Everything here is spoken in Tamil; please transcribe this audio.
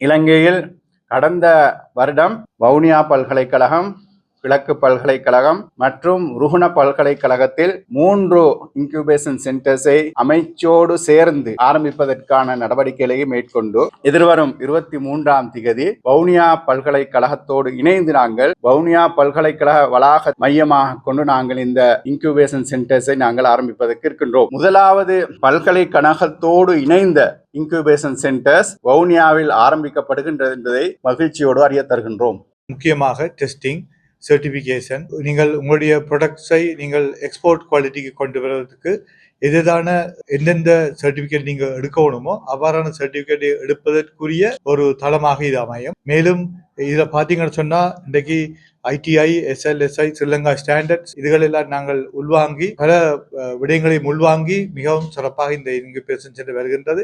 இலங்கையில் கடந்த வருடம் வவுனியா பல்கலைக்கழகம் கிழக்கு பல்கலைக்கழகம் மற்றும் ருகுண பல்கலைக்கழகத்தில் மூன்று இன்குபேஷன் சென்டர்ஸை அமைச்சோடு சேர்ந்து ஆரம்பிப்பதற்கான நடவடிக்கைகளை மேற்கொண்டு எதிர்வரும் இருபத்தி மூன்றாம் திகதி வவுனியா பல்கலைக்கழகத்தோடு இணைந்து நாங்கள் வவுனியா பல்கலைக்கழக வளாக மையமாக கொண்டு நாங்கள் இந்த இன்குபேஷன் சென்டர்ஸை நாங்கள் ஆரம்பிப்பதற்கு இருக்கின்றோம். முதலாவது பல்கலைக்கழகத்தோடு இணைந்த இன்குபேஷன் சென்டர்ஸ் வவுனியாவில் ஆரம்பிக்கப்படுகின்றது என்பதை மகிழ்ச்சியோடு அறிய தருகின்றோம். முக்கியமாக டெஸ்டிங் சர்டிஃபிகேஷன் நீங்கள் உங்களுடைய ப்ரொடக்ட்ஸை நீங்கள் எக்ஸ்போர்ட் குவாலிட்டிக்கு கொண்டு வருவதற்கு எதிரான எந்தெந்த சர்டிஃபிகேட் நீங்கள் எடுக்கணுமோ அவ்வாறான சர்டிஃபிகேட் எடுப்பதற்குரிய ஒரு தளமாக இது அமையும். மேலும் இதில் பார்த்தீங்கன்னு சொன்னால் இன்றைக்கு ஐடிஐ எஸ்எல்எஸ்ஐ ஸ்ரீலங்கா ஸ்டாண்டர்ட்ஸ் இதுகளெல்லாம் நாங்கள் உள்வாங்கி பல விடயங்களை விடயங்களையும் உள்வாங்கி மிகவும் சிறப்பாக இந்த இங்கு சென்று வருகின்றது.